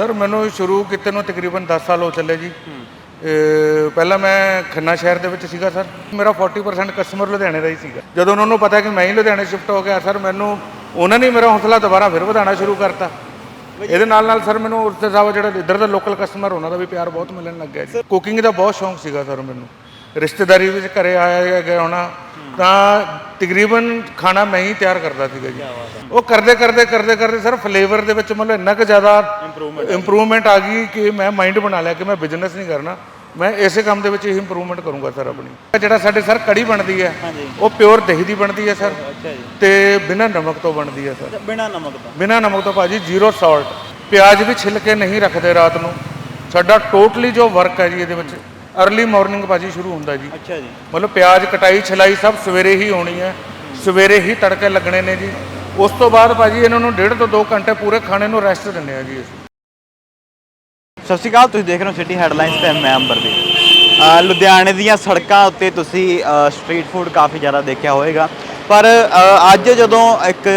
Sir ਮੈਨੂੰ ਸ਼ੁਰੂ ਕੀਤੇ ਨੂੰ ਤਕਰੀਬਨ 10 ਸਾਲ ਹੋ ਚੱਲੇ ਜੀ। ਪਹਿਲਾਂ ਮੈਂ ਖੰਨਾ ਸ਼ਹਿਰ ਦੇ ਵਿੱਚ ਸੀਗਾ ਸਰ। ਮੇਰਾ 40% ਕਸਟਮਰ ਲੁਧਿਆਣੇ ਦਾ ਹੀ ਸੀਗਾ। ਜਦੋਂ ਉਹਨਾਂ ਨੂੰ ਪਤਾ ਕਿ ਮੈਂ ਹੀ ਲੁਧਿਆਣੇ ਸ਼ਿਫਟ ਹੋ ਗਿਆ ਸਰ ਮੈਨੂੰ ਉਹਨਾਂ ਨੇ ਮੇਰਾ ਹੌਸਲਾ ਦੁਬਾਰਾ ਫਿਰ ਵਧਾਉਣਾ ਸ਼ੁਰੂ ਕਰਤਾ। ਇਹਦੇ ਨਾਲ ਨਾਲ ਸਰ ਮੈਨੂੰ ਉਸ ਦੇ ਇਲਾਵਾ ਜਿਹੜਾ ਇੱਧਰ ਦਾ ਲੋਕਲ ਕਸਟਮਰ ਉਹਨਾਂ ਦਾ ਵੀ ਪਿਆਰ ਬਹੁਤ ਮਿਲਣ ਲੱਗ ਗਿਆ ਜੀ ਕੁਕਿੰਗ ਦਾ ਬਹੁਤ ਸ਼ੌਂਕ ਸੀਗਾ ਸਰ ਮੈਨੂੰ। ਰਿਸ਼ਤੇਦਾਰੀ ਵਿੱਚ ਘਰੇ ਆਇਆ ਗਿਆ ਹੋਣਾ ਤਾਂ ਤਕਰੀਬਨ ਖਾਣਾ ਮੈਂ ਹੀ ਤਿਆਰ ਕਰਦਾ ਸੀਗਾ ਜੀ। ਉਹ ਕਰਦੇ ਕਰਦੇ ਕਰਦੇ ਕਰਦੇ ਸਰ ਫਲੇਵਰ ਦੇ ਵਿੱਚ ਮਤਲਬ ਇੰਨਾ ਕੁ ਜ਼ਿਆਦਾ ਇੰਪਰੂਵਮੈਂਟ ਆ ਗਈ। ਕਿ ਮੈਂ ਮਾਈਂਡ ਬਣਾ ਲਿਆ ਕਿ ਮੈਂ ਬਿਜ਼ਨਸ ਨਹੀਂ ਕਰਨਾ। ਮੈਂ ਇਸੇ ਕੰਮ ਦੇ ਵਿੱਚ ਹੀ ਇੰਪਰੂਵਮੈਂਟ ਕਰੂੰਗਾ ਸਰ ਆਪਣੀ। ਜਿਹੜਾ ਸਾਡੇ ਸਰ ਕੜੀ ਬਣਦੀ ਹੈ ਉਹ ਪਿਓਰ ਦਹੀਂ ਦੀ ਬਣਦੀ ਹੈ ਸਰ। ਤੇ ਬਿਨਾਂ ਨਮਕ ਤੋਂ ਬਣਦੀ ਹੈ ਸਰ। ਬਿਨਾ ਨਮਕ ਤੋਂ। ਬਿਨਾਂ ਨਮਕ ਤੋਂ ਭਾਜੀ ਜ਼ੀਰੋ ਸਾਲਟ ਪਿਆਜ਼ ਵੀ ਛਿੱਲ ਕੇ ਨਹੀਂ ਰੱਖਦੇ ਰਾਤ ਨੂੰ। ਸਾਡਾ ਟੋਟਲੀ ਜੋ ਵਰਕ ਹੈ ਜੀ ਇਹਦੇ ਵਿੱਚ अर्ਲੀ ਮਾਰਨਿੰਗ ਭਾਜੀ ਸ਼ੁਰੂ ਹੁੰਦਾ ਜੀ। ਅੱਛਾ ਜੀ। ਮਤਲਬ ਪਿਆਜ਼ ਕਟਾਈ ਛਿਲਾਈ ਸਭ ਸਵੇਰੇ ਹੀ ਹੋਣੀ ਹੈ। ਸਵੇਰੇ ਹੀ ਤੜਕੇ ਲੱਗਣੇ ਨੇ ਜੀ। ਉਸ ਤੋਂ ਬਾਅਦ ਭਾਜੀ ਇਹਨਾਂ ਨੂੰ ਡੇਢ ਤੋਂ 2 ਘੰਟੇ ਪੂਰੇ ਖਾਣੇ ਨੂੰ ਰੈਸਟ ਦਿੰਦੇ ਆ ਜੀ ਅਸੀਂ। ਸਤਿ ਸ਼੍ਰੀ ਅਕਾਲ ਤੁਸੀਂ ਦੇਖ ਰਹੇ ਹੋ ਸਿਟੀ ਹੈਡਲਾਈਨਸ ਤੇ ਮੈਂ ਅੰਬਰਦੀਪ ਅ, ਲੁਧਿਆਣੇ ਦੀਆਂ ਸੜਕਾਂ ਉੱਤੇ ਤੁਸੀਂ ਸਟਰੀਟ ਫੂਡ ਕਾਫੀ ਜ਼ਿਆਦਾ ਦੇਖਿਆ ਹੋਵੇਗਾ। ਪਰ ਅੱਜ ਜਦੋਂ ਇੱਕ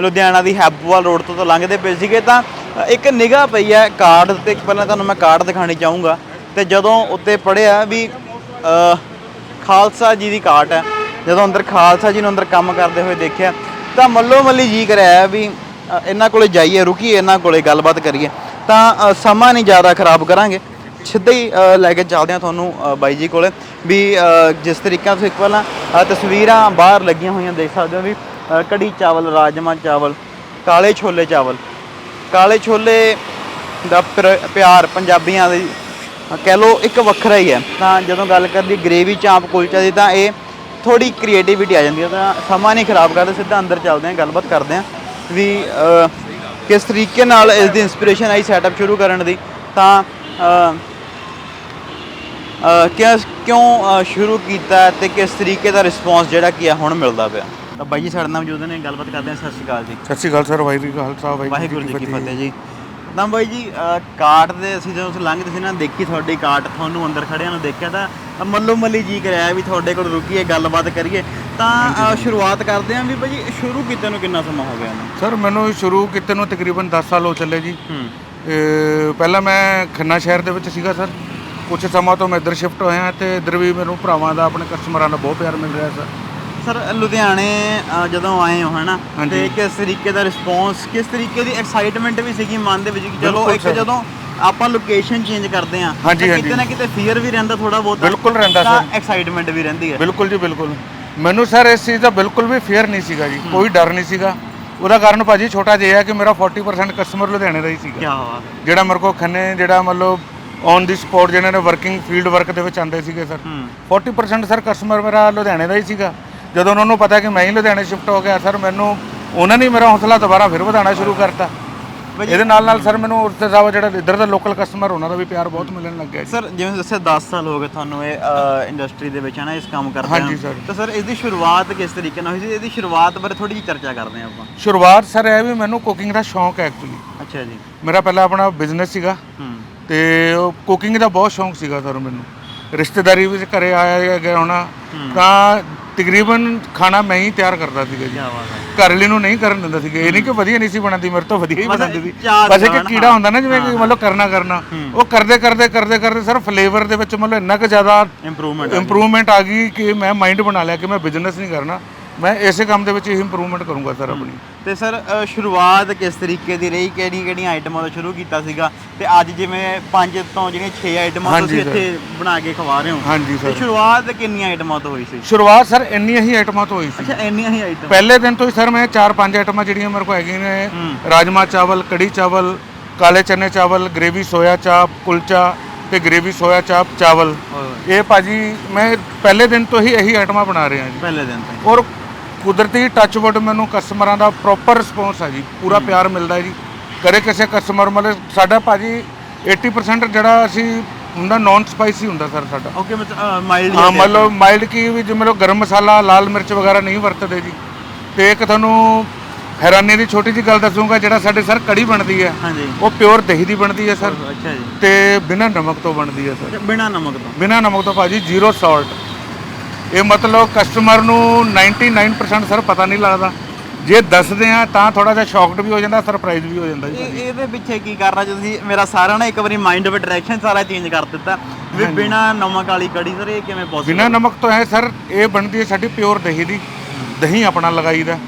ਲੁਧਿਆਣਾ ਦੀ ਹੈਬੋਵਾਲ ਰੋਡ ਤੋਂ ਤੋਂ ਲੰਘਦੇ ਪਏ ਸੀਗੇ ਤਾਂ ਇੱਕ ਨਿਗਾਹ ਪਈ ਹੈ ਕਾਰਡ ਤੇ। ਪਹਿਲਾਂ ਤੁਹਾਨੂੰ ਮੈਂ ਕਾਰਡ ਦਿਖਾਣੀ ਚਾਹੂੰਗਾ। ਤੇ ਜਦੋਂ ਉੱਤੇ ਪੜਿਆ ਵੀ ਖਾਲਸਾ ਜੀ ਦੀ ਕਾਟ ਹੈ। ਜਦੋਂ ਅੰਦਰ ਖਾਲਸਾ ਜੀ ਨੂੰ ਅੰਦਰ ਕੰਮ ਕਰਦੇ ਹੋਏ ਦੇਖਿਆ, ਤਾਂ ਮੱਲੋ ਮੱਲੀ ਜੀ ਕਰਿਆ ਵੀ ਇਹਨਾਂ ਕੋਲੇ ਜਾਈਏ, ਰੁਕੀਏ, ਇਹਨਾਂ ਕੋਲੇ ਗੱਲਬਾਤ ਕਰੀਏ। ਤਾਂ ਸਮਾਂ ਨਹੀਂ ਜ਼ਿਆਦਾ ਖਰਾਬ ਕਰਾਂਗੇ। ਸਿੱਧਾ ਹੀ ਲੈ ਕੇ ਚੱਲਦੇ ਹਾਂ ਤੁਹਾਨੂੰ ਬਾਈ ਜੀ ਕੋਲੇ ਵੀ ਜਿਸ ਤਰੀਕਾ ਤੁਸੀਂ ਇੱਕ ਪਹਿਲਾਂ ਤਸਵੀਰਾਂ ਬਾਹਰ ਲੱਗੀਆਂ ਹੋਈਆਂ ਦੇਖ ਸਕਦੇ ਹੋ ਵੀ ਕੜੀ ਚਾਵਲ, ਰਾਜਮਾ ਚਾਵਲ, ਕਾਲੇ ਛੋਲੇ ਚਾਵਲ। ਕਾਲੇ ਛੋਲੇ ਦਾ ਪਿਰ- ਪਿਆਰ ਪੰਜਾਬੀਆਂ ਦੀ ਕਹਿ ਲਓ ਇੱਕ ਵੱਖਰਾ ਹੀ ਹੈ। ਤਾਂ ਜਦੋਂ ਗੱਲ ਕਰਦੀ ਗ੍ਰੇਵੀ ਚਾਂਪ ਕੁਲਚਾ ਦੀ ਤਾਂ ਇਹ ਥੋੜੀ ਕ੍ਰੀਏਟੀਵਿਟੀ ਆ ਜਾਂਦੀ ਹੈ। ਤਾਂ ਸਮਾਂ ਨਹੀਂ ਖਰਾਬ ਕਰਦੇ ਸਿੱਧਾ ਅੰਦਰ ਚੱਲਦੇ ਹਾਂ ਗੱਲਬਾਤ ਕਰਦੇ ਹਾਂ ਵੀ ਕਿਸ ਤਰੀਕੇ ਨਾਲ ਇਸ ਦੀ ਇਨਸਪੀਰੇਸ਼ਨ ਆਈ ਸੈਟਅਪ ਸ਼ੁਰੂ ਕਰਨ ਦੀ। ਤਾਂ ਕਿਉਂ ਸ਼ੁਰੂ ਕੀਤਾ ਤੇ ਕਿਸ ਤਰੀਕੇ ਦਾ ਰਿਸਪੌਂਸ ਜਿਹੜਾ ਕੀ ਆ ਹੁਣ ਮਿਲਦਾ ਪਿਆ। ਤਾਂ ਬਾਈ ਜੀ ਸਾਡੇ ਨਾਲ ਮੌਜੂਦ ਨੇ ਗੱਲਬਾਤ ਕਰਦੇ ਹਾਂ। ਸਤਿ ਸ਼੍ਰੀ ਅਕਾਲ ਜੀ। ਸਤਿ ਸ਼੍ਰੀ ਅਕਾਲ ਸਰ ਵਾਹਿਗੁਰੂ ਜੀ ਕਾ ਖਾਲਸਾ ਵਾਹਿਗੁਰੂ ਜੀ ਕੀ ਫਤਿਹ ਜੀ। ਤਾਂ ਬਾਈ ਜੀ ਅ, ਕਾਰਟ ਦੇ ਅਸੀਂ ਜਦੋਂ ਲੰਘਦੇ ਸੀ ਨਾ ਦੇਖੀ ਤੁਹਾਡੀ ਕਾਰਟ ਤੁਹਾਨੂੰ ਅੰਦਰ ਖੜਿਆਂ ਨੂੰ ਦੇਖਿਆ ਤਾਂ ਮੱਲੋ ਮੱਲੀ ਜੀ ਕਰਿਆ ਵੀ ਤੁਹਾਡੇ ਕੋਲ ਰੁਕੀਏ ਗੱਲਬਾਤ ਕਰੀਏ। ਤਾਂ ਸ਼ੁਰੂਆਤ ਕਰਦੇ ਹਾਂ ਵੀ ਬਾਈ ਜੀ ਸ਼ੁਰੂ ਕੀਤੇ ਨੂੰ ਕਿੰਨਾ ਸਮਾਂ ਹੋ ਗਿਆ ਇਹਨੂੰ? ਸਰ ਮੈਨੂੰ ਸ਼ੁਰੂ ਕੀਤੇ ਨੂੰ ਤਕਰੀਬਨ 10 ਸਾਲ ਹੋ ਚੱਲੇ ਜੀ। ਪਹਿਲਾਂ ਮੈਂ ਖੰਨਾ ਸ਼ਹਿਰ ਦੇ ਵਿੱਚ ਸੀਗਾ ਸਰ। ਕੁਝ ਸਮਾਂ ਤੋਂ ਮੈਂ ਇੱਧਰ ਸ਼ਿਫਟ ਹੋਇਆ ਤੇ ਇੱਧਰ ਵੀ ਮੈਨੂੰ ਭਰਾਵਾਂ ਦਾ ਆਪਣੇ ਕਸਟਮਰਾਂ ਦਾ ਬਹੁਤ ਪਿਆਰ ਮਿਲ ਰਿਹਾ ਸਰ। ਸਰ ਲੁਧਿਆਣੇ ਅ, ਜਦੋਂ ਆਏ ਹੋ ਹਨਾ ਹਾਂਜੀ। ਤੇ ਕਿਸ ਤਰੀਕੇ ਦਾ ਰਿਸਪੌਂਸ ਕਿਸ ਤਰੀਕੇ ਦੀ ਐਕਸਾਈਟਮੈਂਟ ਵੀ ਸੀਗੀ ਮਨ ਦੇ ਵਿੱਚ ਕਿ ਚਲੋ ਬਿਲਕੁਲ ਇੱਕ। ਜਦੋਂ ਆਪਾਂ ਲੋਕੇਸ਼ਨ ਚੇਂਜ ਕਰਦੇ ਆ ਹਾਂਜੀ, ਹਾਂਜੀ। ਕਿਤੇ ਨਾ ਕਿਤੇ ਫੀਅਰ ਵੀ ਰਹਿੰਦਾ ਥੋੜਾ ਬਹੁਤ ਬਿਲਕੁਲ ਰਹਿੰਦਾ ਤਾਂ ਸਰ। ਐਕਸਾਈਟਮੈਂਟ ਵੀ ਰਹਿੰਦੀ ਹੈ। ਬਿਲਕੁਲ ਜੀ ਬਿਲਕੁਲ। ਮੈਨੂੰ ਸਰ ਇਸ ਚੀਜ਼ ਦਾ ਬਿਲਕੁਲ ਵੀ ਫੇਅਰ ਨਹੀਂ ਸੀਗਾ ਜੀ ਕੋਈ ਡਰ ਨਹੀਂ ਸੀਗਾ। ਉਹਦਾ ਕਾਰਨ ਭਾਜੀ ਛੋਟਾ ਜਿਹਾ ਹੈ ਕਿ ਮੇਰਾ 40% ਕਸਟਮਰ ਲੁਧਿਆਣੇ ਦਾ ਹੀ ਸੀਗਾ। ਕੀ ਬਾਤ ਹੈ। ਜਿਹੜਾ ਮੇਰੇ ਕੋ ਖੰਨੇ ਜਿਹੜਾ ਮਤਲਬ ਔਨ ਦੀ ਸਪੌਟ ਜਿਹਨਾਂ ਨੇ ਵਰਕਿੰਗ ਫੀਲਡ ਵਰਕ ਦੇ ਵਿੱਚ ਆਉਂਦੇ ਸੀਗੇ ਸਰ। ਹੂੰ। 40% ਸਰ ਕਸਟਮਰ ਮੇਰਾ ਲੁਧਿਆਣੇ ਦਾ ਹੀ ਸੀਗਾ। ਜਦੋਂ ਉਹਨਾਂ ਨੂੰ ਪਤਾ ਕਿ ਮੈਂ ਹੀ ਲੁਧਿਆਣੇ ਸ਼ਿਫਟ ਹੋ ਗਿਆ ਸਰ ਮੈਨੂੰ ਉਹਨਾਂ ਨੇ ਹੀ ਮੇਰਾ ਹੌਸਲਾ ਦੁਬਾਰਾ ਫਿਰ ਵਧਾਉਣਾ ਸ਼ੁਰੂ ਕਰਤਾ। ਇਹਦੇ ਨਾਲ ਨਾਲ ਸਰ ਮੈਨੂੰ ਉਸ ਦੇ ਜਿਹੜਾ ਇੱਧਰ ਦਾ ਲੋਕਲ ਕਸਟਮਰ ਉਹਨਾਂ ਦਾ ਵੀ ਪਿਆਰ ਬਹੁਤ ਮਿਲਣ ਲੱਗ ਗਿਆ ਜੀ। ਸਰ ਜਿਵੇਂ ਦੱਸਿਆ 10 ਸਾਲ ਹੋ ਗਏ ਤੁਹਾਨੂੰ ਇਹ ਇੰਡਸਟਰੀ ਦੇ ਵਿੱਚ ਹੈ ਨਾ ਇਸ ਕੰਮ ਕਰਦੇ ਹਾਂਜੀ ਸਰ। ਤਾਂ ਸਰ ਇਸ ਦੀ ਸ਼ੁਰੂਆਤ ਕਿਸ ਤਰੀਕੇ ਨਾਲ ਹੋਈ ਸੀ? ਇਹਦੀ ਸ਼ੁਰੂਆਤ ਬਾਰੇ ਥੋੜੀ ਜਿਹੀ ਚਰਚਾ ਕਰਦੇ ਹਾਂ ਆਪਾਂ। ਸ਼ੁਰੂਆਤ ਸਰ ਇਹ ਵੀ ਮੈਨੂੰ ਕੁਕਿੰਗ ਦਾ ਸ਼ੌਂਕ ਹੈ ਐਕਚੁਅਲੀ ਅੱਛਾ ਜੀ। ਮੇਰਾ ਪਹਿਲਾਂ ਆਪਣਾ ਬਿਜ਼ਨਸ ਸੀਗਾ। ਹੂੰ। ਤੇ ਕੁਕਿੰਗ ਦਾ ਬਹੁਤ ਸ਼ੌਂਕ ਸੀਗਾ ਸਰ ਮੈਨੂੰ। ਰਿਸ਼ਤੇਦਾਰੀ ਵਿੱਚ ਘਰੇ ਆਇਆ ਗਿਆ ਹੋਣਾ ਤਾਂ ਤਕਰੀਬਨ ਖਾਣਾ ਮੈਂ ਹੀ ਤਿਆਰ ਕਰਦਾ ਸੀਗਾ ਜੀ। ਘਰ ਵਾਲੀ ਨੂੰ ਨਹੀਂ ਕਰਨ ਦਿੰਦਾ ਸੀਗਾ। ਇਹ ਨਹੀਂ ਕਿ ਵਧੀਆ ਨਹੀਂ ਸੀ ਬਣਾਉਂਦੀ ਮੇਰੇ ਤੋਂ ਵਧੀਆ ਹੀ ਬਣਾਉਂਦੀ ਸੀ। ਬਸ ਇੱਕ ਕੀੜਾ ਹੁੰਦਾ ਨਾ ਜਿਵੇਂ ਕਿ ਮਤਲਬ ਕਰਨਾ ਕਰਨਾ। ਉਹ ਕਰਦੇ ਕਰਦੇ ਕਰਦੇ ਕਰਦੇ ਸਰ ਫਲੇਵਰ ਦੇ ਵਿੱਚ ਮਤਲਬ ਇੰਨਾ ਕੁ ਜ਼ਿਆਦਾ ਇੰਪਰੂਵਮੈਂਟ ਇੰਪਰੂਵਮੈਂਟ ਆ ਗਈ ਕਿ ਮੈਂ ਮਾਈਂਡ ਬਣਾ ਲਿਆ ਕਿ ਮੈਂ ਬਿਜ਼ਨਸ ਨਹੀਂ ਕਰਨਾ। ਮੈਂ ਇਸੇ ਕੰਮ ਦੇ ਵਿੱਚ ਹੀ ਇੰਪਰੂਵਮੈਂਟ ਕਰੂੰਗਾ ਸਰ ਆਪਣੀ। ਤੇ ਸਰ ਅ, ਸ਼ੁਰੂਆਤ ਕਿਸ ਤਰੀਕੇ ਦੀ ਰਹੀ? ਕਿਹੜੀ ਕਿਹੜੀਆਂ ਆਈਟਮਾਂ ਤੋਂ ਸ਼ੁਰੂ ਕੀਤਾ ਸੀਗਾ? ਤੇ ਅੱਜ ਜਿਵੇਂ 5 ਤੋਂ ਜਿਹੜੀਆਂ 6 ਆਈਟਮਾਂ ਹਾਂਜੀ ਤੁਸੀਂ ਸਰ। ਇੱਥੇ ਬਣਾ ਕੇ ਖਵਾ ਰਹੇ ਹੋ। ਹਾਂਜੀ ਤੇ ਸਰ। ਸ਼ੁਰੂਆਤ ਕਿੰਨੀਆਂ ਆਈਟਮਾਂ ਤੋਂ ਹੋਈ ਸੀ? ਸ਼ੁਰੂਆਤ ਸਰ ਇੰਨੀਆਂ ਹੀ ਆਈਟਮਾਂ ਤੋਂ ਹੋਈ ਸੀ। ਅੱਛਾ ਇੰਨੀਆਂ ਹੀ ਆਈਟਮ ਪਹਿਲੇ ਦਿਨ ਤੋਂ ਹੀ ਸਰ ਮੈਂ ਚਾਰ ਪੰਜ ਆਈਟਮਾਂ ਜਿਹੜੀਆਂ ਮੇਰੇ ਕੋਲ ਹੈਗੀਆਂ ਨੇ। ਰਾਜਮਾ ਚਾਵਲ ਕੜੀ ਚਾਵਲ ਕਾਲੇ ਚਨੇ ਚਾਵਲ ਗ੍ਰੇਵੀ ਸੋਇਆ ਚਾਪ ਕੁਲਚਾ ਤੇ ਗ੍ਰੇਵੀ ਸੋਇਆ ਚਾਪ ਚਾਵਲ। ਇਹ ਭਾਜੀ ਮੈਂ ਪਹਿਲੇ ਦਿਨ ਤੋਂ ਹੀ ਇਹੀ ਆਈਟਮਾਂ ਬਣਾ ਰਿਹਾ ਜੀ। ਪਹਿਲੇ ਦਿਨ ਤੋਂ ਔਰ ਕੁਦਰਤੀ ਟੱਚਵੁੱਡ ਮੈਨੂੰ ਕਸਟਮਰਾਂ ਦਾ ਪ੍ਰੋਪਰ ਰਿਸਪੌਂਸ ਹੈ ਜੀ ਪੂਰਾ ਪਿਆਰ ਮਿਲਦਾ ਹੈ ਜੀ। ਕਦੇ ਕਿਸੇ ਕਸਟਮਰ ਮਤਲਬ ਸਾਡਾ ਭਾਜੀ 80% ਜਿਹੜਾ ਅਸੀਂ ਹੁੰਦਾ ਨਾਨ ਸਪਾਈਸੀ ਹੁੰਦਾ ਸਰ ਸਾਡਾ। ਓਕੇ ਮਤਲਬ ਮਾਈਲਡ ਹਾਂ ਮਤਲਬ ਮਾਈਲਡ ਕੀ ਵੀ ਜਿਵੇਂ ਲੋ ਗਰਮ ਮਸਾਲਾ ਲਾਲ ਮਿਰਚ ਵਗੈਰਾ ਨਹੀਂ ਵਰਤਦੇ ਜੀ। ਤੇ ਇੱਕ ਤੁਹਾਨੂੰ ਹੈਰਾਨੀ ਦੀ ਛੋਟੀ ਜਿਹੀ ਗੱਲ ਦੱਸੂਗਾ ਜਿਹੜਾ ਸਾਡੇ ਸਰ ਕੜੀ ਬਣਦੀ ਹੈ ਹਾਂਜੀ। ਉਹ ਪਿਓਰ ਦਹੀਂ ਦੀ ਬਣਦੀ ਹੈ ਸਰ ਅੱਛਾ ਜੀ। ਤੇ ਬਿਨਾਂ ਨਮਕ ਤੋਂ ਬਣਦੀ ਹੈ ਸਰ ਬਿਨਾਂ ਨਮਕ ਤੋਂ? ਬਿਨਾਂ ਨਮਕ ਤੋਂ ਭਾਜੀ ਜ਼ੀਰੋ ਸਾਲਟ ਇਹ ਮਤਲਬ ਕਸਟਮਰ ਨੂੰ 99% ਸਰ ਪਤਾ ਨਹੀਂ ਲੱਗਦਾ। ਜੇ ਦੱਸਦੇ ਆ ਤਾਂ ਥੋੜਾ ਜਿਹਾ ਸ਼ੌਕਡ ਵੀ ਹੋ ਜਾਂਦਾ ਸਰਪ੍ਰਾਈਜ਼ ਵੀ ਹੋ ਜਾਂਦਾ ਜੀ ਇਹ ਇਹਦੇ ਪਿੱਛੇ ਕੀ ਕਰਨਾ ਤੁਸੀਂ ਮੇਰਾ ਸਾਰਾ ਨਾ ਇੱਕ ਵਾਰੀ ਮਾਈਂਡ ਆਫ ਡਾਇਰੈਕਸ਼ਨ ਸਾਰਾ ਚੇਂਜ ਕਰ ਦਿੱਤਾ। ਵੀ ਬਿਨਾ ਨਮਕ ਵਾਲੀ ਕੜੀ ਸਰ ਇਹ ਕਿਵੇਂ ਪੋਸੀਬਲ ਬਿਨਾ ਨਮਕ ਤੋਂ ਹੈ ਸਰ ਇਹ ਬਣਦੀ ਹੈ ਸਾਡੀ ਪਿਓਰ ਦਹੀਂ ਦੀ। ਦਹੀਂ ਆਪਣਾ ਲਗਾਈਦਾ।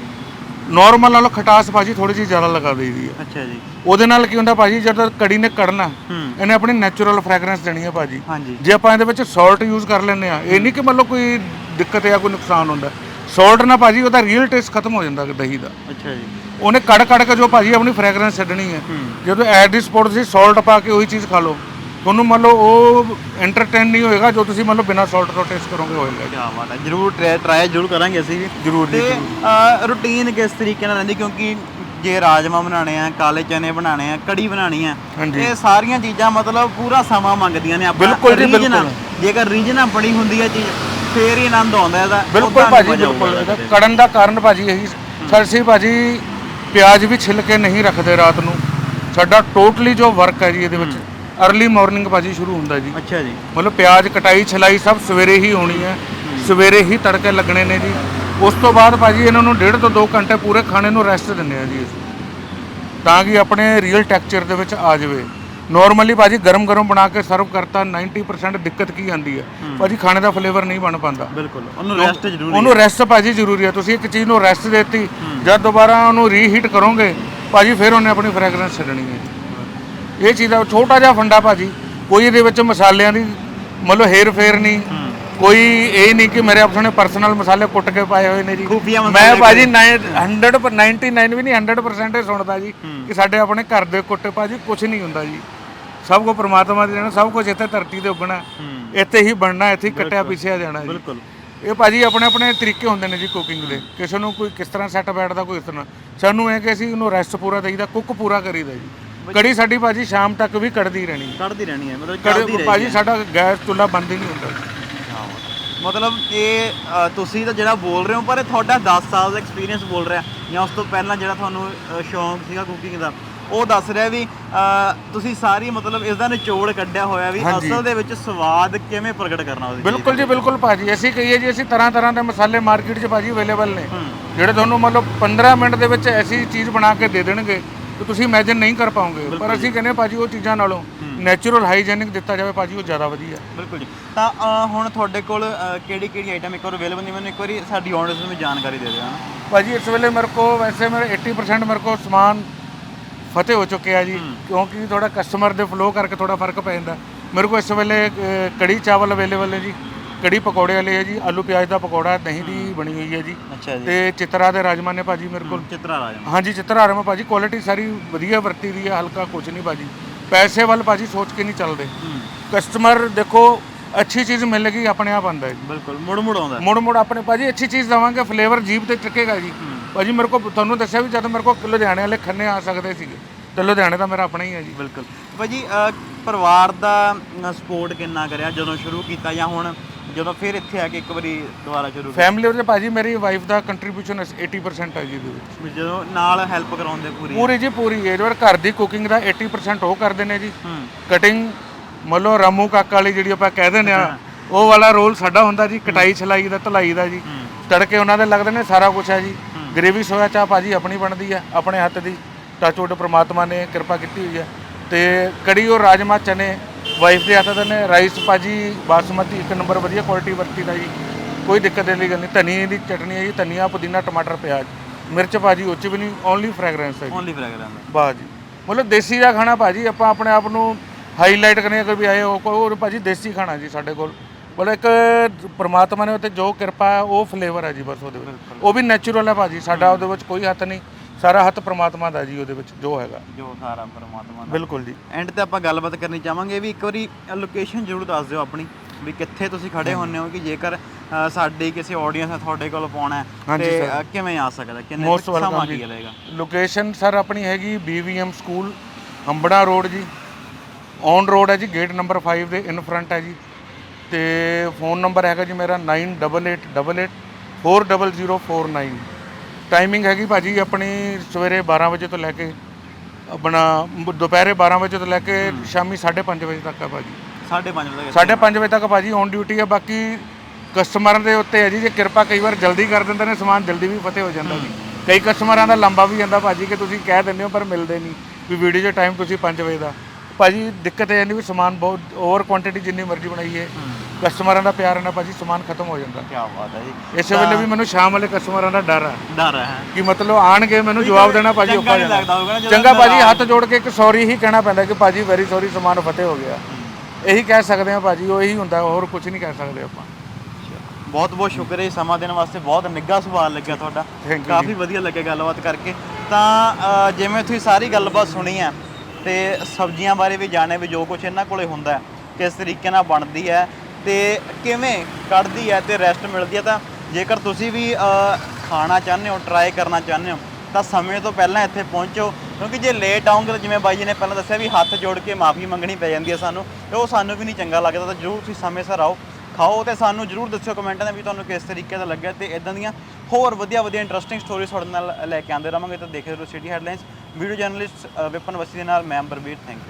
ਨਾਰਮਲ ਨਾਲੋਂ ਖਟਾਸ ਭਾਜੀ ਥੋੜੀ ਜਿਹੀ ਜ਼ਿਆਦਾ ਲਗਾ ਦਈਦੀ ਹੈ ਅੱਛਾ ਜੀ। ਉਹਦੇ ਨਾਲ ਕੀ ਹੁੰਦਾ ਭਾਜੀ ਜਦੋਂ ਕੜੀ ਨੇ ਕੜਨਾ ਇਹਨੇ ਆਪਣੀ ਨੈਚੁਰਲ ਫ੍ਰੈਗਰੈਂਸ ਦੇਣੀ ਹੈ ਭਾਜੀ। ਜੇ ਆਪਾਂ ਇਹਦੇ ਵਿੱਚ ਸਾਲਟ ਯੂਜ਼ ਕਰ ਲੈਂਦੇ ਆ ਇਹ ਨਹੀਂ ਕਿ ਮਤਲਬ ਕੋਈ ਦਿੱਕਤ ਜਾਂ ਕੋਈ ਨੁਕਸਾਨ ਹੁੰਦਾ। ਸਾਲਟ ਨਾਲ ਭਾਜੀ ਉਹਦਾ ਰੀਅਲ ਟੇਸਟ ਖਤਮ ਹੋ ਜਾਂਦਾ ਦਹੀਂ ਦਾ। ਅੱਛਾ ਜੀ। ਉਹਨੇ ਕੜ ਕੜ ਕੇ ਜੋ ਭਾਜੀ ਆਪਣੀ ਫ੍ਰੈਗਰੈਂਸ ਛੱਡਣੀ ਹੈ। ਜਦੋਂ ਐਟ ਦੀ ਸਪੋਟ ਤੁਸੀਂ ਸਾਲਟ ਪਾ ਕੇ ਉਹੀ ਚੀਜ਼ ਖਾ ਲਓ। ਤੁਹਾਨੂੰ ਮੰਨ ਲਓ ਉਹ ਐਂਟਰਟੇਨ ਨਹੀਂ ਹੋਏਗਾ ਜੋ ਤੁਸੀਂ ਮੰਨ ਲਓ ਬਿਨਾਂ ਸਾਲਟ ਤੋਂ ਟੇਸਟ ਕਰੋਗੇ ਹੋਏਗਾ ਕੀ ਬਾਤ ਹੈ ਜਰੂਰ ਟਰਾਈ ਜਰੂਰ ਕਰਾਂਗੇ ਅਸੀਂ ਵੀ ਜ਼ਰੂਰ ਜੀ ਤੇ ਰੂਟੀਨ ਕਿਸ ਤਰੀਕੇ ਨਾਲ ਰਹਿੰਦੀ ਕਿਉਂਕਿ ਜੇ ਰਾਜਮਾ ਬਣਾਣੇ ਆ ਕਾਲੇ ਚਨੇ ਬਣਾਣੇ ਆ ਕੜੀ ਬਣਾਣੀ ਆ ਹਾਂਜੀ। ਇਹ ਸਾਰੀਆਂ ਚੀਜ਼ਾਂ ਮਤਲਬ ਪੂਰਾ ਸਮਾਂ ਮੰਗਦੀਆਂ ਨੇ ਆਪਣਾ ਬਿਲਕੁਲ ਜੀ, ਆ। ਬਿਲਕੁਲ। ਜੇਕਰ ਰੀਜਨ ਬਣੀ ਹੁੰਦੀ ਹੈ ਚੀਜ਼ ਫੇਰ ਹੀ ਆਨੰਦ ਆਉਂਦਾ ਇਹਦਾ ਬਿਲਕੁਲ ਉੱਦਾਂ ਭਾਜੀ ਮਜ਼ਾ ਬਿਲਕੁਲ ਇਹਦਾ ਕਦੇ। ਕੜਨ ਦਾ ਕਾਰਨ ਭਾਜੀ ਇਹੀ ਸਰ ਅਸੀਂ ਭਾਜੀ ਪਿਆਜ਼ ਵੀ ਛਿਲ ਕੇ ਨਹੀਂ ਰੱਖਦੇ ਰਾਤ ਨੂੰ ਸਾਡਾ ਟੋਟਲੀ ਜੋ ਵਰਕ ਹੈ ਜੀ ਇਹਦੇ ਵਿੱਚ अर्ਲੀ ਮਾਰਨਿੰਗ ਭਾਜੀ ਸ਼ੁਰੂ ਹੁੰਦਾ ਜੀ। ਅੱਛਾ ਜੀ। ਮਤਲਬ ਪਿਆਜ਼ ਕਟਾਈ ਛਲਾਈ ਸਭ ਸਵੇਰੇ ਹੀ ਹੋਣੀ ਹੈ। ਸਵੇਰੇ ਹੀ ਤੜਕੇ ਲੱਗਣੇ ਨੇ ਜੀ। ਉਸ ਤੋਂ ਬਾਅਦ ਭਾਜੀ ਇਹਨਾਂ ਨੂੰ ਡੇਢ ਤੋਂ 2 ਘੰਟੇ ਪੂਰੇ ਖਾਣੇ ਨੂੰ ਰੈਸਟ ਦਿੰਦੇ ਆ ਜੀ ਅਸੀਂ। ਤਾਂ ਕਿ ਆਪਣੇ ਰੀਅਲ ਟੈਕਸਚਰ ਦੇ ਵਿੱਚ ਆ ਜਾਵੇ। ਨਾਰਮਲੀ ਭਾਜੀ ਗਰਮ ਗਰਮ ਬਣਾ ਕੇ ਸਰਵ ਕਰਤਾ 90% ਦਿੱਕਤ ਕੀ ਆਂਦੀ ਹੈ? ਭਾਜੀ ਖਾਣੇ ਦਾ ਫਲੇਵਰ ਨਹੀਂ ਬਣ ਪਾਉਂਦਾ। ਬਿਲਕੁਲ। ਉਹਨੂੰ ਰੈਸਟ ਜ਼ਰੂਰੀ ਉਹਨੂੰ ਰੈਸਟ ਭਾਜੀ ਜ਼ਰੂਰੀ ਹੈ। ਤੁਸੀਂ ਇੱਕ ਚੀਜ਼ ਨੂੰ ਰੈਸਟ ਦਿੱਤੀ ਜਦ ਦੁਬਾਰਾ ਉਹਨੂੰ ਰੀਹੀਟ ਕਰੋਗੇ ਭਾਜੀ ਫਿਰ ਉਹਨੇ ਆਪਣੀ ਫ੍ਰੈਗਰੈਂਸ ਛੱਡਣੀ ਹੈ। ਇਹ ਚੀਜ਼ ਦਾ ਛੋਟਾ ਜਿਹਾ ਫੰਡਾ ਭਾਜੀ ਕੋਈ ਇਹਦੇ ਵਿੱਚ ਮਸਾਲਿਆਂ ਦੀ ਮਤਲਬ ਹੇਰ ਫੇਰ ਨਹੀਂ ਕੋਈ ਇਹ ਨਹੀਂ ਕਿ ਮੇਰੇ ਆਪਣੇ ਪਰਸਨਲ ਮਸਾਲੇ ਕੁੱਟ ਕੇ ਪਾਏ ਹੋਏ ਨੇ ਜੀ। ਖੂਫੀਆ ਮੈਂ ਭਾਜੀ 100 ਪਰ 99 ਵੀ ਨਹੀਂ 100% ਹੀ ਸੁਣਦਾ ਜੀ ਕਿ ਸਾਡੇ ਆਪਣੇ ਘਰ ਦੇ ਕੁੱਟੇ ਭਾਜੀ ਕੁਝ ਨਹੀਂ ਹੁੰਦਾ ਜੀ। ਸਭ ਕੋ ਪ੍ਰਮਾਤਮਾ ਦੀ ਦੇਣਾ ਸਭ ਕੁਝ ਇੱਥੇ ਧਰਤੀ ਤੇ ਉੱਗਣਾ ਇੱਥੇ ਹੀ ਬਣਨਾ ਇੱਥੇ ਹੀ ਕੱਟਿਆ ਪਿੱਛਿਆ ਜਾਣਾ ਜੀ। ਬਿਲਕੁਲ। ਇਹ ਭਾਜੀ ਆਪਣੇ ਆਪਣੇ ਤਰੀਕੇ ਹੁੰਦੇ ਨੇ ਜੀ ਕੁਕਿੰਗ ਦੇ। ਕਿਸੇ ਨੂੰ ਕੋਈ ਕਿਸ ਤਰ੍ਹਾਂ ਸੈੱਟ ਬੈਠਦਾ ਕੋਈ ਇਸ ਤਰ੍ਹਾਂ। ਸਾਨੂੰ ਇਹ ਕਿ ਅਸੀਂ ਉਹਨੂੰ ਰੈਸਟ ਪੂਰਾ ਦੇਈਦਾ ਕੁੱਕ ਪੂਰਾ ਕਰੀਦਾ ਜੀ। ਕੜੀ ਸਾਡੀ ਭਾਜੀ ਸ਼ਾਮ ਤੱਕ ਵੀ ਕੜਦੀ ਰਹਿਣੀ ਹੈ। ਕੱਢਦੀ ਰਹਿਣੀ ਹੈ ਮਤਲਬ ਚੱਲਦੀ ਕੜੀ ਭਾਜੀ ਸਾਡਾ ਗੈਸ ਚੁੱਲ੍ਹਾ ਬੰਦ ਹੀ ਨਹੀਂ ਹੁੰਦਾ। ਮਤਲਬ ਇਹ ਅ, ਤੁਸੀਂ ਤਾਂ ਜਿਹੜਾ ਬੋਲ ਰਹੇ ਹੋ ਪਰ ਇਹ ਤੁਹਾਡਾ 10 ਸਾਲ ਦਾ ਐਕਸਪੀਰੀਅੰਸ ਬੋਲ ਰਿਹਾ। ਜਾਂ ਉਸ ਤੋਂ ਪਹਿਲਾਂ ਜਿਹੜਾ ਤੁਹਾਨੂੰ ਅ, ਸ਼ੌਂਕ ਸੀਗਾ ਕੁਕਿੰਗ ਦਾ ਉਹ ਦੱਸ ਰਿਹਾ ਵੀ ਅ, ਤੁਸੀਂ ਸਾਰੀ ਮਤਲਬ ਇਸ ਦਾ ਨਿਚੋੜ ਕੱਢਿਆ ਹੋਇਆ ਵੀ ਹਾਂਜੀ। ਅਸਲ ਦੇ ਵਿੱਚ ਸਵਾਦ ਕਿਵੇਂ ਪ੍ਰਗਟ ਕਰਨਾ ਉਹਦੀ ਬਿਲਕੁਲ ਜੀ ਬਿਲਕੁਲ ਭਾਜੀ। ਅਸੀਂ ਕਹੀਏ ਜੀ ਅਸੀਂ ਤਰ੍ਹਾਂ ਤਰ੍ਹਾਂ ਦੇ ਮਸਾਲੇ ਮਾਰਕੀਟ 'ਚ ਭਾਜੀ ਅਵੇਲੇਬਲ ਨੇ। ਜਿਹੜੇ ਤੁਹਾਨੂੰ ਮਤਲਬ 15 ਮਿੰਟ ਦੇ ਵਿੱਚ ਐਸੀ ਚੀਜ਼ ਬਣਾ ਕੇ ਦੇ ਦੇਣਗੇ ਕਿ ਤੁਸੀਂ ਇਮੇਜਿਨ ਨਹੀਂ ਕਰ ਪਾਓਗੇ ਪਰ ਅਸੀਂ ਕਹਿੰਦੇ ਭਾਜੀ ਉਹ ਚੀਜ਼ਾਂ ਨਾਲੋਂ ਨੈਚੁਰਲ ਹਾਈਜੀਨਿਕ ਦਿੱਤਾ ਜਾਵੇ ਭਾਜੀ ਉਹ ਜ਼ਿਆਦਾ ਵਧੀਆ। ਬਿਲਕੁਲ ਜੀ। ਤਾਂ ਅ, ਹੁਣ ਤੁਹਾਡੇ ਕੋਲ ਕਿਹੜੀ ਕਿਹੜੀ ਆਈਟਮ ਇੱਕ ਵਾਰ ਅਵੇਲੇਬਲ ਨਹੀਂ ਮੈਨੂੰ ਇੱਕ ਵਾਰੀ ਸਾਡੀ ਆਡੀਅנס ਨੂੰ ਜਾਣਕਾਰੀ ਦੇ ਦਿਓ ਹਨਾ ਭਾਜੀ ਇਸ ਵੇਲੇ ਮੇਰੇ ਕੋ ਵੈਸੇ ਮੇਰੇ 80% ਮੇਰੇ ਕੋ ਸਮਾਨ ਫਤਿਹ ਹੋ ਚੁੱਕਿਆ ਜੀ ਕਿਉਂਕਿ ਥੋੜਾ ਕਸਟਮਰ ਦੇ ਫਲੋ ਕਰਕੇ ਥੋੜਾ ਫ਼ਰਕ ਪੈ ਜਾਂਦਾ। ਮੇਰੇ ਕੋ ਇਸ ਵੇਲੇ ਅ, ਕੜੀ ਚਾਵਲ ਅਵੇਲੇਬਲ ਹੈ ਜੀ। ਕੜੀ ਪਕੌੜੇ ਵਾਲੇ ਹੈ ਜੀ? ਆਲੂ ਪਿਆਜ਼ ਦਾ ਪਕੌੜਾ ਦਹੀਂ ਦੀ ਬਣੀ ਹੋਈ ਹੈ ਜੀ। ਅੱਛਾ ਜੀ। ਤੇ ਚਿਤਰਾ ਦੇ ਰਾਜਮਾ ਨੇ ਭਾਜੀ ਮੇਰੇ ਕੋਲ। ਚਿਤਰਾ ਰਾਜਮ। ਹਾਂਜੀ ਚਿਤਰਾ ਰਾਜਮਾ ਭਾਜੀ। ਕੁਆਲਿਟੀ ਸਾਰੀ ਵਧੀਆ ਵਰਤੀ ਦੀ ਹੈ ਹਲਕਾ ਕੁਝ ਨਹੀਂ ਭਾਜੀ। ਪੈਸੇ ਵੱਲ ਭਾਜੀ ਸੋਚ ਕੇ ਨਹੀਂ ਚੱਲਦੇ। ਕਸਟਮਰ ਦੇਖੋ ਅੱਛੀ ਚੀਜ਼ ਮਿਲੇਗੀ ਆਪਣੇ ਆਪ ਆਂਦਾ ਹੈ ਜੀ। ਬਿਲਕੁਲ ਮੁੜ ਮੁੜ ਆਉਂਦਾ ਮੁੜ ਮੁੜ ਆਪਣੇ ਭਾਜੀ ਅੱਛੀ ਚੀਜ਼ ਦਵਾਂਗੇ ਫਲੇਵਰ ਜੀਭ ਤੇ ਟਿਕੇਗਾ ਜੀ। ਭਾਜੀ ਮੇਰੇ ਕੋ ਤੁਹਾਨੂੰ ਦੱਸਿਆ ਵੀ ਜਦ ਮੇਰੇ ਕੋ ਲੁਧਿਆਣੇ ਵਾਲੇ ਖੰਨੇ ਆ ਸਕਦੇ ਸੀਗੇ ਤੇ ਲੁਧਿਆਣੇ ਦਾ ਮੇਰਾ ਆਪਣਾ ਹੀ ਹੈ ਜੀ। ਬਿਲਕੁਲ। ਭਾਜੀ ਪਰਿਵਾਰ ਦਾ ਸਪੋਰਟ ਕਿੰਨਾ ਕਰਿਆ? ਜਦੋਂ ਸ਼ੁਰੂ ਕੀਤਾ ਜਾਂ ਹੁਣ ਜਦੋਂ ਫਿਰ ਇੱਥੇ ਆ ਕੇ ਇੱਕ ਵਾਰੀ ਦੁਬਾਰਾ ਸ਼ੁਰੂ ਕੀਤਾ ਫੈਮਿਲੀ ਵਿੱਚ ਭਾਜੀ ਮੇਰੀ ਵਾਈਫ ਦਾ ਕੰਟਰੀਬਿਊਸ਼ਨ 80% ਹੈ ਜੀ ਇਹਦੇ ਵਿੱਚ। ਵੀ ਜਦੋਂ ਨਾਲ ਹੈਲਪ ਕਰਾਉਂਦੇ ਪੂਰੀ ਪੂਰੀ ਜੀ ਪੂਰੀ ਏਜ ਵਰ ਘਰ ਦੀ ਕੁਕਿੰਗ ਦਾ 80% ਉਹ ਕਰਦੇ ਨੇ ਜੀ। ਹੂੰ। ਕਟਿੰਗ ਮੱਲੋ ਰਾਮੂ ਕਾਕਾ ਵਾਲੀ ਜਿਹੜੀ ਆਪਾਂ ਕਹਿ ਦਿੰਦੇ ਆ ਉਹ ਵਾਲਾ ਰੋਲ ਸਾਡਾ ਹੁੰਦਾ ਜੀ ਕਟਾਈ ਛਲਾਈ ਦਾ ਧਲਾਈ ਦਾ ਜੀ। ਤੜਕੇ ਉਹਨਾਂ ਦੇ ਲੱਗਦੇ ਨੇ ਸਾਰਾ ਕੁਝ ਹੈ ਜੀ। ਗ੍ਰੇਵੀ ਸੋਇਆ ਚਾਹ ਭਾਜੀ ਆਪਣੀ ਬਣਦੀ ਹੈ ਆਪਣੇ ਹੱਥ ਦੀ। ਟੱਚਵੁੱਡ ਪ੍ਰਮਾਤਮਾ ਨੇ ਕਿਰਪਾ ਕੀਤੀ ਹੋਈ ਹੈ ਤੇ ਕੜੀ ਔਰ ਰਾਜਮਾ ਚਨੇ ਵਾਈਫ ਦੇ ਹੱਥ ਨੇ ਰਾਈਸ ਭਾਜੀ ਬਾਸਮਤੀ ਇੱਕ ਨੰਬਰ ਵਧੀਆ ਕੁਆਲਿਟੀ ਵਰਤੀ ਦਾ ਜੀ। ਕੋਈ ਦਿੱਕਤ ਦੀ ਗੱਲ ਨਹੀਂ ਧਨੀਏ ਦੀ ਚਟਨੀ ਹੈ ਜੀ ਧਨੀਆ ਪੁਦੀਨਾ ਟਮਾਟਰ ਪਿਆਜ਼। ਮਿਰਚ ਭਾਜੀ ਉਹ 'ਚ ਵੀ ਨਹੀਂ ਓਨਲੀ ਫ੍ਰੈਗਰੈਂਸ ਹੈ ਜੀ। ਓਨਲੀ ਫ੍ਰੈਗਰੈਂਸ ਵਾਹ ਜੀ। ਮਤਲਬ ਦੇਸੀ ਦਾ ਖਾਣਾ ਭਾਜੀ ਆਪਾਂ ਆਪਣੇ ਆਪ ਨੂੰ ਹਾਈਲਾਈਟ ਕਰਨੇ ਕਿ ਵੀ ਆਏ ਉਹ ਕੋਈ ਹੋਰ ਭਾਜੀ ਦੇਸੀ ਖਾਣਾ ਜੀ ਸਾਡੇ ਕੋਲ। ਮਤਲਬ ਇੱਕ ਪ੍ਰਮਾਤਮਾ ਨੇ ਉੱਤੇ ਜੋ ਕਿਰਪਾ ਹੈ ਉਹ ਫਲੇਵਰ ਹੈ ਜੀ ਬਸ ਉਹਦੇ ਵਿੱਚ। ਉਹ ਵੀ ਨੈਚੁਰਲ ਹੈ ਭਾਜੀ ਸਾਡਾ ਉਹਦੇ ਵਿੱਚ ਕੋਈ ਹੱਥ ਨਹੀਂ। ਸਾਰਾ ਹੱਥ ਪ੍ਰਮਾਤਮਾ ਦਾ ਜੀ ਉਹਦੇ ਵਿੱਚ ਜੋ ਹੈਗਾ। ਜੋ ਸਾਰਾ ਪਰਮਾਤਮਾ ਦਾ। ਬਿਲਕੁਲ ਜੀ। ਐਂਡ ਤੇ ਆਪਾਂ ਗੱਲਬਾਤ ਕਰਨੀ ਚਾਹਾਂਗੇ ਵੀ ਇੱਕ ਵਾਰੀ ਲੋਕੇਸ਼ਨ ਜ਼ਰੂਰ ਦੱਸ ਦਿਓ ਆਪਣੀ ਵੀ ਕਿੱਥੇ ਤੁਸੀਂ ਖੜੇ ਹੁੰਨੇ ਹੋ ਕਿ ਜੇਕਰ ਅ, ਸਾਡੀ ਕਿਸੇ ਆਡੀਅנס ਨੇ ਤੁਹਾਡੇ ਕੋਲ ਪਾਉਣਾ ਹੈ ਹਾਂਜੀ ਤੇ। ਅ, ਕਿਵੇਂ ਆ ਸਕਦਾ? ਕਿੰਨੇ Most ਸਮਾਂ welcome ਕੀ ਜੀ। ਲੱਗੇਗਾ ਲੋਕੇਸ਼ਨ ਸਰ ਆਪਣੀ ਹੈਗੀ BVM ਸਕੂਲ ਹੰਬੜਾ ਰੋਡ ਜੀ। ਔਨ ਰੋਡ ਹੈ ਜੀ ਗੇਟ ਨੰਬਰ 5 ਦੇ ਇਨ ਫਰੰਟ ਹੈ ਜੀ। ਤੇ ਫੋਨ ਨੰਬਰ ਹੈਗਾ ਜੀ ਮੇਰਾ 9888840049 ਟਾਈਮਿੰਗ ਹੈਗੀ ਭਾਜੀ ਆਪਣੀ ਸਵੇਰੇ 12 ਵਜੇ ਤੋਂ ਲੈ ਕੇ ਆਪਣਾ ਦੁਪਹਿਰੇ 12 ਵਜੇ ਤੋਂ ਲੈ ਕੇ ਸ਼ਾਮੀ 5:30 ਵਜੇ ਤੱਕ ਹੈ ਭਾਜੀ। 5:30 ਵਜੇ ਤੱਕ। 5:30 ਵਜੇ ਤੱਕ ਭਾਜੀ ਔਨ ਡਿਊਟੀ ਹੈ ਬਾਕੀ ਕਸਟਮਰ ਦੇ ਉੱਤੇ ਹੈ ਜੀ ਜੇ ਕਿਰਪਾ ਕਈ ਵਾਰ ਜਲਦੀ ਕਰ ਦਿੰਦੇ ਨੇ ਸਮਾਨ ਜਲਦੀ ਵੀ ਫਤਿਹ ਹੋ ਜਾਂਦਾ ਜੀ। ਕਈ ਕਸਟਮਰਾਂ ਦਾ ਲੰਬਾ ਵੀ ਜਾਂਦਾ ਭਾਜੀ ਕਿ ਤੁਸੀਂ ਕਹਿ ਦਿੰਦੇ ਹੋ ਪਰ ਮਿਲਦੇ ਨਹੀਂ ਵੀ ਵੀਡੀਓ 'ਚ ਟਾਈਮ ਤੁਸੀਂ 5 ਵਜੇ ਦਾ। ਭਾਜੀ ਦਿੱਕਤ ਇਹ ਨਹੀਂ ਵੀ ਸਮਾਨ ਬਹੁਤ ਓਵਰ ਕੁਆਂਟੀਟੀ ਜਿੰਨੀ ਮਰਜ਼ੀ ਬਣਾਈਏ। ਕਸਟਮਰਾਂ ਦਾ ਪਿਆਰ ਨਾਲ ਭਾਜੀ ਸਮਾਨ ਖਤਮ ਹੋ ਜਾਂਦਾ। ਕੀ ਬਾਤ ਹੈ ਜੀ। ਇਸੇ ਵੇਲੇ ਵੀ ਮੈਨੂੰ ਸ਼ਾਮ ਵਾਲੇ ਕਸਟਮਰਾਂ ਦਾ ਡਰ ਆ ਡਰ ਹੈ। ਕਿ ਮਤਲਬ ਆਣਗੇ ਮੈਨੂੰ ਜਵਾਬ ਦੇਣਾ ਭਾਜੀ ਔਖਾ ਜਾਂਦਾ ਲੱਗਦਾ ਹੋਊਗਾ ਨਾ ਜਦੋਂ ਚੰਗਾ ਭਾਜੀ ਹੱਥ ਜੋੜ ਕੇ ਇੱਕ ਸੌਰੀ ਹੀ ਕਹਿਣਾ ਪੈਂਦਾ ਕਿ ਭਾਜੀ ਵੈਰੀ ਸੌਰੀ ਸਮਾਨ ਫਤਿਹ ਹੋ ਗਿਆ। ਇਹੀ ਕਹਿ ਸਕਦੇ ਆ ਭਾਜੀ ਉਹ ਇਹੀ ਹੁੰਦਾ ਹੋਰ ਕੁਝ ਨਹੀਂ ਕਹਿ ਸਕਦੇ ਆਪਾਂ। ਬਹੁਤ ਬਹੁਤ ਸ਼ੁਕਰ ਹੈ ਸਮਾਂ ਦੇਣ ਵਾਸਤੇ ਬਹੁਤ ਨਿੱਘਾ ਸਵਾਲ ਲੱਗਿਆ ਤੁਹਾਡਾ। ਕਾਫੀ ਵਧੀਆ ਲੱਗਿਆ ਗੱਲਬਾਤ ਕਰਕੇ। ਤਾਂ ਜਿਵੇਂ ਤੁਸੀਂ ਸਾਰੀ ਗੱਲਬਾਤ ਸੁਣੀ ਹੈ ਤੇ ਸਬਜ਼ੀਆਂ ਬਾਰੇ ਵੀ ਜਾਣਿਆ ਵੀ ਜੋ ਕੁਝ ਇਹਨਾਂ ਕੋਲੇ ਹੁੰਦਾ ਹੈ ਕਿਸ ਤਰੀਕੇ ਨਾਲ ਬਣਦੀ ਹੈ ਤੇ ਕਿਵੇਂ ਕੱਢਦੀ ਹੈ ਤੇ ਰੈਸਟ ਮਿਲਦੀ ਹੈ ਤਾਂ ਜੇਕਰ ਤੁਸੀਂ ਵੀ ਖਾਣਾ ਚਾਹੁੰਦੇ ਹੋ ਟਰਾਈ ਕਰਨਾ ਚਾਹੁੰਦੇ ਹੋ, ਤਾਂ ਸਮੇਂ ਤੋਂ ਪਹਿਲਾਂ ਇੱਥੇ ਪਹੁੰਚੋ, ਕਿਉਂਕਿ ਜੇ ਲੇਟ ਆਉਂਗੇ ਤਾਂ ਜਿਵੇਂ ਬਾਈ ਜੀ ਨੇ ਪਹਿਲਾਂ ਦੱਸਿਆ ਵੀ ਹੱਥ ਜੋੜ ਕੇ ਮਾਫੀ ਮੰਗਣੀ ਪੈ ਜਾਂਦੀ ਹੈ ਸਾਨੂੰ, ਤੇ ਉਹ ਸਾਨੂੰ ਵੀ ਨਹੀਂ ਚੰਗਾ ਲੱਗਦਾ, ਤਾਂ ਜਰੂਰ ਤੁਸੀਂ ਸਮੇਂ ਸਿਰ ਆਓ, ਖਾਓ ਤੇ ਸਾਨੂੰ ਜਰੂਰ ਦੱਸਿਓ ਕਮੈਂਟਾਂ ਦੇ ਵੀ ਤੁਹਾਨੂੰ ਕਿਸ ਤਰੀਕੇ ਦਾ ਲੱਗਿਆ ਤੇ ਇਦਾਂ ਦੀਆਂ ਹੋਰ ਵਧੀਆ ਵਧੀਆ ਇੰਟਰਸਟਿੰਗ ਸਟੋਰੀਜ਼ ਤੁਹਾਡੇ ਨਾਲ ਲੈ ਕੇ ਆਉਂਦੇ ਰਹਾਂਗੇ, ਤਾਂ ਦੇਖਦੇ ਰਹੋ city headlines video journalist Vipan Vasi ਦੇ ਨਾਲ, ਮੈਂ ਅੰਬਰਵੀਰ ਥੈਂਕ ਯੂ